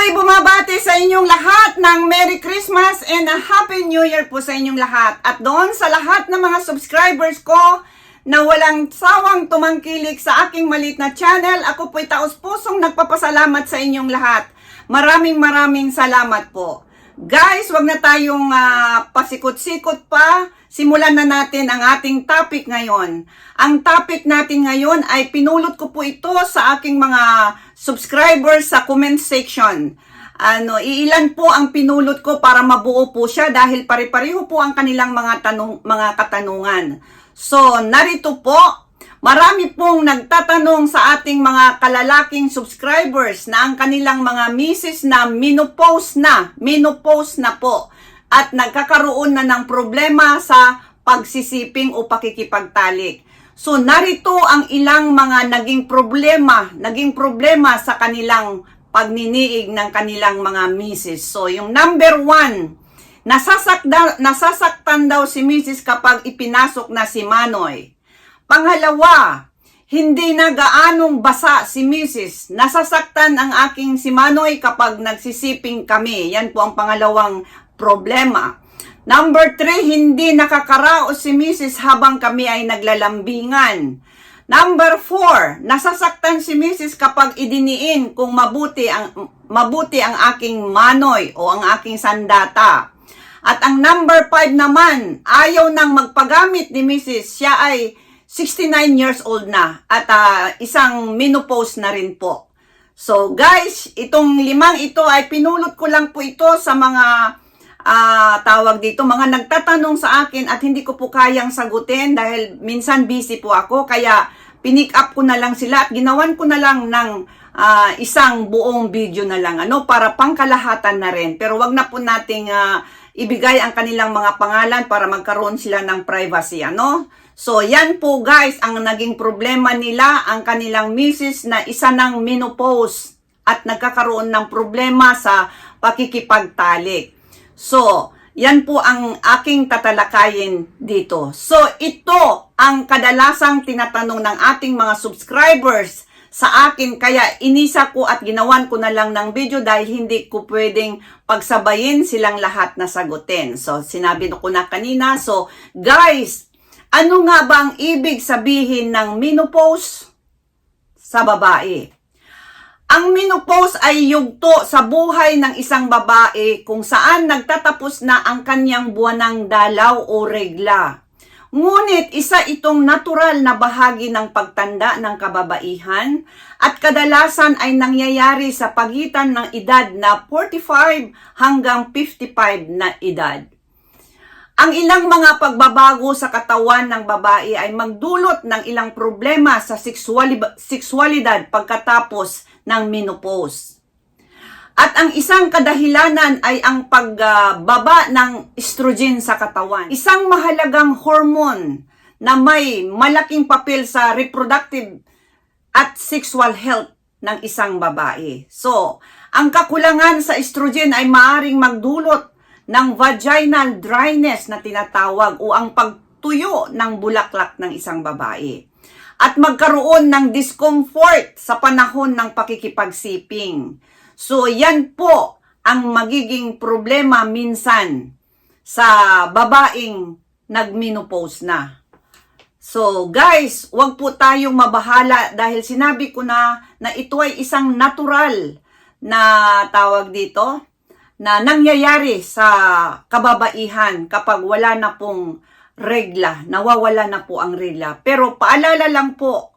Ako'y bumabati sa inyong lahat ng Merry Christmas and a Happy New Year po sa inyong lahat. At doon sa lahat ng mga subscribers ko na walang sawang tumangkilik sa aking malit na channel, ako po'y taos pusong nagpapasalamat sa inyong lahat. Maraming maraming salamat po. Guys, wag na tayong ah, pasikot-sikot pa. Simulan na natin ang ating topic ngayon. Ang topic natin ngayon ay pinulot ko po ito sa aking mga subscribers sa comment section. Ano, iilan po ang pinulot ko para mabuo po siya dahil pare-pareho po ang kanilang mga tanong mga katanungan. So, narito po Marami pong nagtatanong sa ating mga kalalaking subscribers na ang kanilang mga misis na minopause na, minopause na po at nagkakaroon na ng problema sa pagsisiping o pakikipagtalik. So narito ang ilang mga naging problema, naging problema sa kanilang pagniniig ng kanilang mga misis. So yung number one, nasasakda, nasasaktan daw si misis kapag ipinasok na si Manoy. Pangalawa, hindi na gaanong basa si Mrs. Nasasaktan ang aking si Manoy kapag nagsisiping kami. Yan po ang pangalawang problema. Number three, hindi nakakaraos si Mrs. habang kami ay naglalambingan. Number four, nasasaktan si Mrs. kapag idiniin kung mabuti ang mabuti ang aking manoy o ang aking sandata. At ang number five naman, ayaw nang magpagamit ni Mrs. Siya ay 69 years old na at ah, isang menopause na rin po. So guys, itong limang ito ay pinulot ko lang po ito sa mga ah, tawag dito, mga nagtatanong sa akin at hindi ko po kayang sagutin dahil minsan busy po ako kaya pinick up ko na lang sila at ginawan ko na lang ng ah, isang buong video na lang ano para pangkalahatan na rin. Pero wag na po nating ah, ibigay ang kanilang mga pangalan para magkaroon sila ng privacy ano. So, yan po guys, ang naging problema nila, ang kanilang misis na isa ng menopause at nagkakaroon ng problema sa pakikipagtalik. So, yan po ang aking tatalakayin dito. So, ito ang kadalasang tinatanong ng ating mga subscribers sa akin kaya inisa ko at ginawan ko na lang ng video dahil hindi ko pwedeng pagsabayin silang lahat na sagutin. So, sinabi ko na kanina. So, guys, ano nga ba ang ibig sabihin ng menopause sa babae? Ang menopause ay yugto sa buhay ng isang babae kung saan nagtatapos na ang kanyang buwanang dalaw o regla. Ngunit isa itong natural na bahagi ng pagtanda ng kababaihan at kadalasan ay nangyayari sa pagitan ng edad na 45 hanggang 55 na edad. Ang ilang mga pagbabago sa katawan ng babae ay magdulot ng ilang problema sa sexuali- sexualidad pagkatapos ng menopause. At ang isang kadahilanan ay ang pagbaba ng estrogen sa katawan. Isang mahalagang hormone na may malaking papel sa reproductive at sexual health ng isang babae. So, ang kakulangan sa estrogen ay maaring magdulot ng vaginal dryness na tinatawag o ang pagtuyo ng bulaklak ng isang babae. At magkaroon ng discomfort sa panahon ng pakikipagsiping. So yan po ang magiging problema minsan sa babaeng nagmenopause na. So guys, wag po tayong mabahala dahil sinabi ko na na ito ay isang natural na tawag dito na nangyayari sa kababaihan kapag wala na pong regla, nawawala na po ang regla. Pero paalala lang po,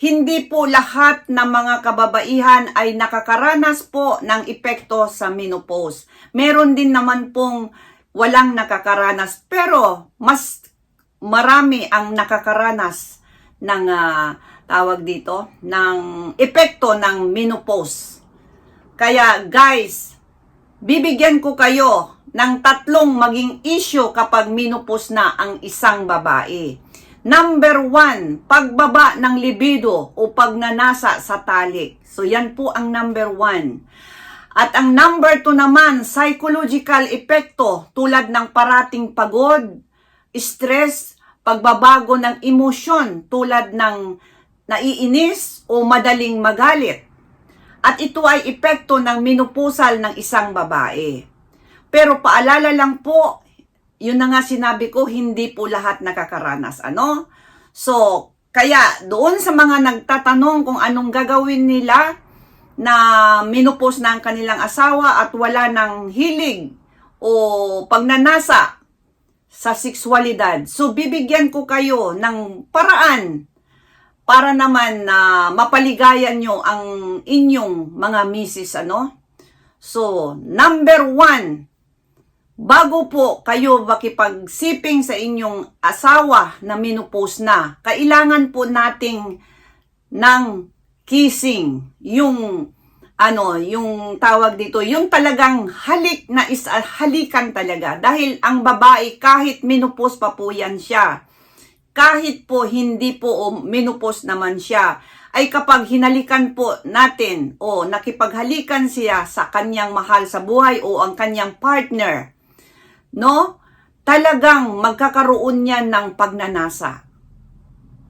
hindi po lahat ng mga kababaihan ay nakakaranas po ng epekto sa menopause. Meron din naman pong walang nakakaranas, pero mas marami ang nakakaranas ng ah, tawag dito, ng epekto ng menopause. Kaya guys, bibigyan ko kayo ng tatlong maging issue kapag menopause na ang isang babae. Number one, pagbaba ng libido o pagnanasa sa talik. So yan po ang number one. At ang number two naman, psychological epekto tulad ng parating pagod, stress, pagbabago ng emosyon tulad ng naiinis o madaling magalit. At ito ay epekto ng minupusal ng isang babae. Pero paalala lang po, yun na nga sinabi ko, hindi po lahat nakakaranas. Ano? So, kaya doon sa mga nagtatanong kung anong gagawin nila na minupos na ang kanilang asawa at wala ng hilig o pagnanasa sa sexualidad. So, bibigyan ko kayo ng paraan para naman na mapaligayan nyo ang inyong mga misis, ano? So, number one, bago po kayo makipagsiping sa inyong asawa na minupos na, kailangan po nating ng kissing, yung ano, yung tawag dito, yung talagang halik na is halikan talaga. Dahil ang babae, kahit minupos pa po yan siya, kahit po hindi po o minupos naman siya, ay kapag hinalikan po natin o nakipaghalikan siya sa kanyang mahal sa buhay o ang kanyang partner, no? Talagang magkakaroon niya ng pagnanasa.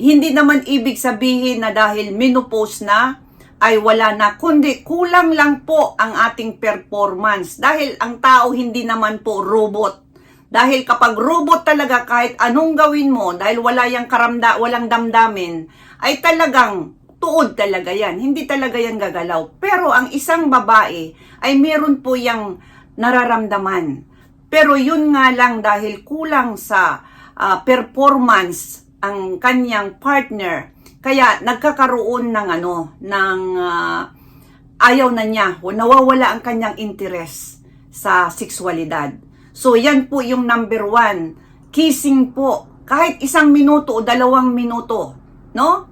Hindi naman ibig sabihin na dahil minupos na, ay wala na, kundi kulang lang po ang ating performance. Dahil ang tao hindi naman po robot. Dahil kapag robot talaga kahit anong gawin mo, dahil wala yang karamda, walang damdamin, ay talagang tuod talaga yan. Hindi talaga yan gagalaw. Pero ang isang babae ay meron po yang nararamdaman. Pero yun nga lang dahil kulang sa ah, performance ang kanyang partner, kaya nagkakaroon ng ano, ng ah, ayaw na niya, nawawala ang kanyang interes sa sexualidad. So, yan po yung number one. Kissing po. Kahit isang minuto o dalawang minuto. No?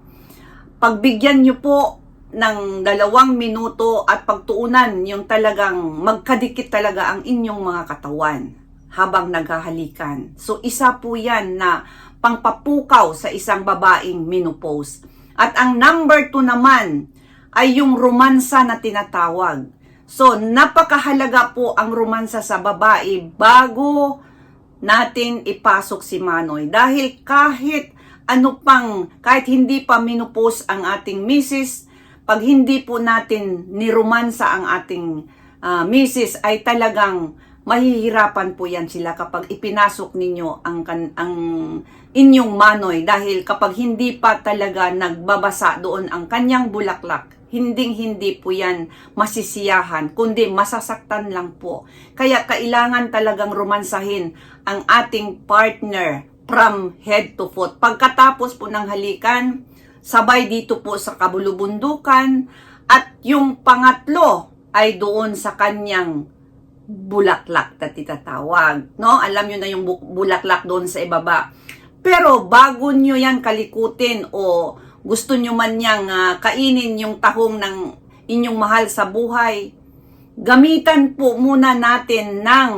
Pagbigyan nyo po ng dalawang minuto at pagtuunan yung talagang magkadikit talaga ang inyong mga katawan habang naghahalikan. So, isa po yan na pangpapukaw sa isang babaeng menopause. At ang number two naman ay yung romansa na tinatawag. So, napakahalaga po ang romansa sa babae bago natin ipasok si Manoy. Dahil kahit ano pang, kahit hindi pa minupos ang ating misis, pag hindi po natin niromansa ang ating ah, misis, ay talagang mahihirapan po yan sila kapag ipinasok ninyo ang, ang inyong manoy dahil kapag hindi pa talaga nagbabasa doon ang kanyang bulaklak, hinding hindi po yan masisiyahan, kundi masasaktan lang po. Kaya kailangan talagang romansahin ang ating partner from head to foot. Pagkatapos po ng halikan, sabay dito po sa kabulubundukan, at yung pangatlo ay doon sa kanyang bulaklak na titatawag. No? Alam nyo na yung bu- bulaklak doon sa ibaba. Pero bago nyo yan kalikutin o gusto nyo man niyang ah, kainin yung tahong ng inyong mahal sa buhay, gamitan po muna natin ng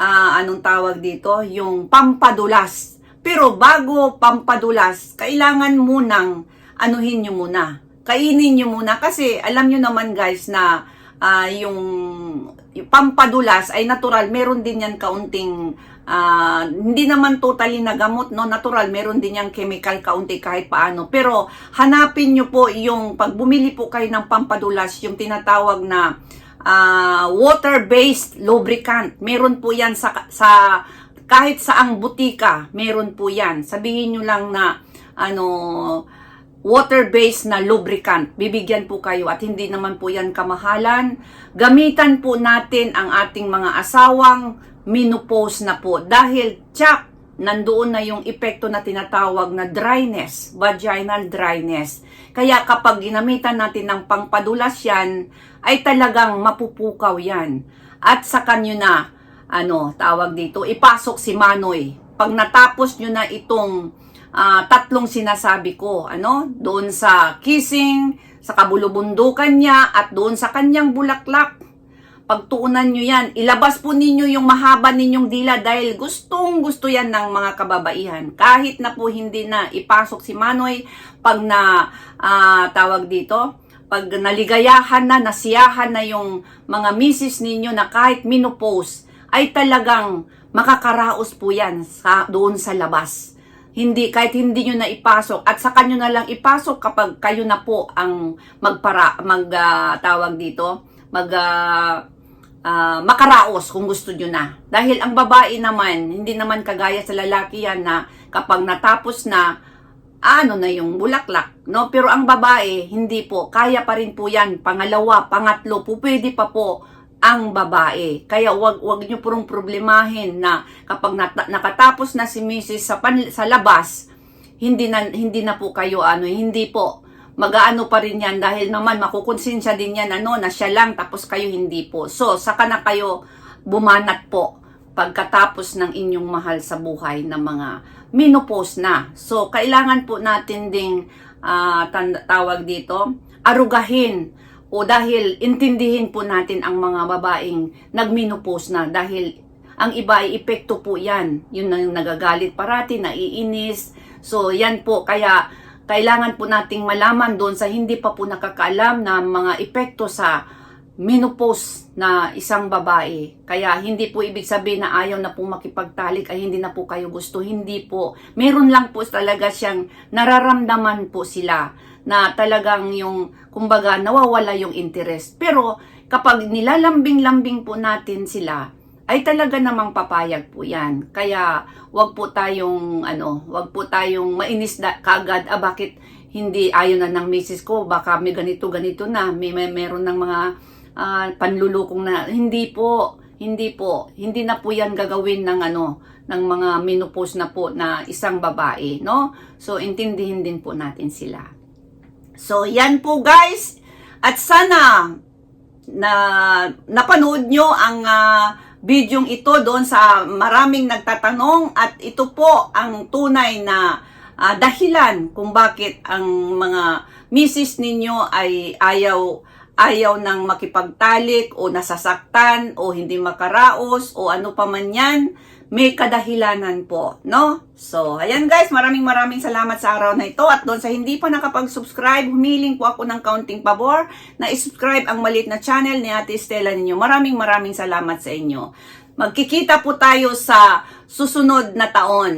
ah, anong tawag dito, yung pampadulas. Pero bago pampadulas, kailangan munang anuhin nyo muna. Kainin nyo muna kasi alam nyo naman guys na ah, yung, yung pampadulas ay natural, meron din yan kaunting ah, hindi naman totally na gamot, no? Natural, meron din yung chemical kaunti kahit paano. Pero hanapin nyo po yung, pag bumili po kayo ng pampadulas, yung tinatawag na ah, water-based lubricant. Meron po yan sa, sa kahit saang butika, meron po yan. Sabihin nyo lang na ano water-based na lubricant. Bibigyan po kayo at hindi naman po yan kamahalan. Gamitan po natin ang ating mga asawang menopause na po dahil tsak nandoon na yung epekto na tinatawag na dryness, vaginal dryness. Kaya kapag ginamitan natin ng pangpadulas yan, ay talagang mapupukaw yan. At sa kanyo na, ano, tawag dito, ipasok si Manoy. Pag natapos nyo na itong ah, tatlong sinasabi ko, ano, doon sa kissing, sa kabulubundukan niya, at doon sa kanyang bulaklak, pagtuunan nyo yan. Ilabas po ninyo yung mahaba ninyong dila dahil gustong gusto yan ng mga kababaihan. Kahit na po hindi na ipasok si Manoy pag na ah, tawag dito, pag naligayahan na, nasiyahan na yung mga misis ninyo na kahit minopause, ay talagang makakaraos po yan sa, doon sa labas. Hindi kahit hindi nyo na ipasok at sa kanyo na lang ipasok kapag kayo na po ang magpara mag ah, tawag dito mag ah, ah, makaraos kung gusto nyo na dahil ang babae naman hindi naman kagaya sa lalaki yan na kapag natapos na ano na yung bulaklak, no? Pero ang babae, hindi po. Kaya pa rin po yan. Pangalawa, pangatlo po, pwede pa po ang babae. Kaya wag wag niyo purong problemahin na kapag nata- nakatapos na si Mrs. sa pan- sa labas, hindi na hindi na po kayo ano, hindi po mag-aano pa rin yan dahil naman makukonsensya din yan ano na siya lang tapos kayo hindi po. So, saka na kayo bumanat po pagkatapos ng inyong mahal sa buhay na mga menopause na. So, kailangan po natin ding tanda- tawag dito, arugahin o dahil intindihin po natin ang mga babaeng nagmenopause na dahil ang iba ay epekto po yan. Yun ang nagagalit parati, naiinis. So, yan po. Kaya, kailangan po nating malaman doon sa hindi pa po nakakaalam na mga epekto sa menopause na isang babae. Kaya hindi po ibig sabihin na ayaw na pong makipagtalik ay hindi na po kayo gusto. Hindi po. Meron lang po talaga siyang nararamdaman po sila na talagang yung, kumbaga, nawawala yung interest. Pero kapag nilalambing-lambing po natin sila, ay talaga namang papayag po yan. Kaya wag po tayong, ano, wag po tayong mainis da, kagad, ah bakit hindi ayaw na ng misis ko, baka may ganito, ganito na, may, may meron ng mga ah, panlulukong na, hindi po, hindi po, hindi na po yan gagawin ng ano, ng mga menopause na po na isang babae, no? So, intindihin din po natin sila. So, yan po guys. At sana na napanood nyo ang ah, bidyong ito doon sa maraming nagtatanong at ito po ang tunay na ah, dahilan kung bakit ang mga misis ninyo ay ayaw ayaw nang makipagtalik o nasasaktan o hindi makaraos o ano pa man yan, may kadahilanan po, no? So, ayan guys, maraming maraming salamat sa araw na ito at doon sa hindi pa nakapag-subscribe, humiling po ako ng counting pabor na isubscribe ang maliit na channel ni Ate Stella ninyo. Maraming maraming salamat sa inyo. Magkikita po tayo sa susunod na taon.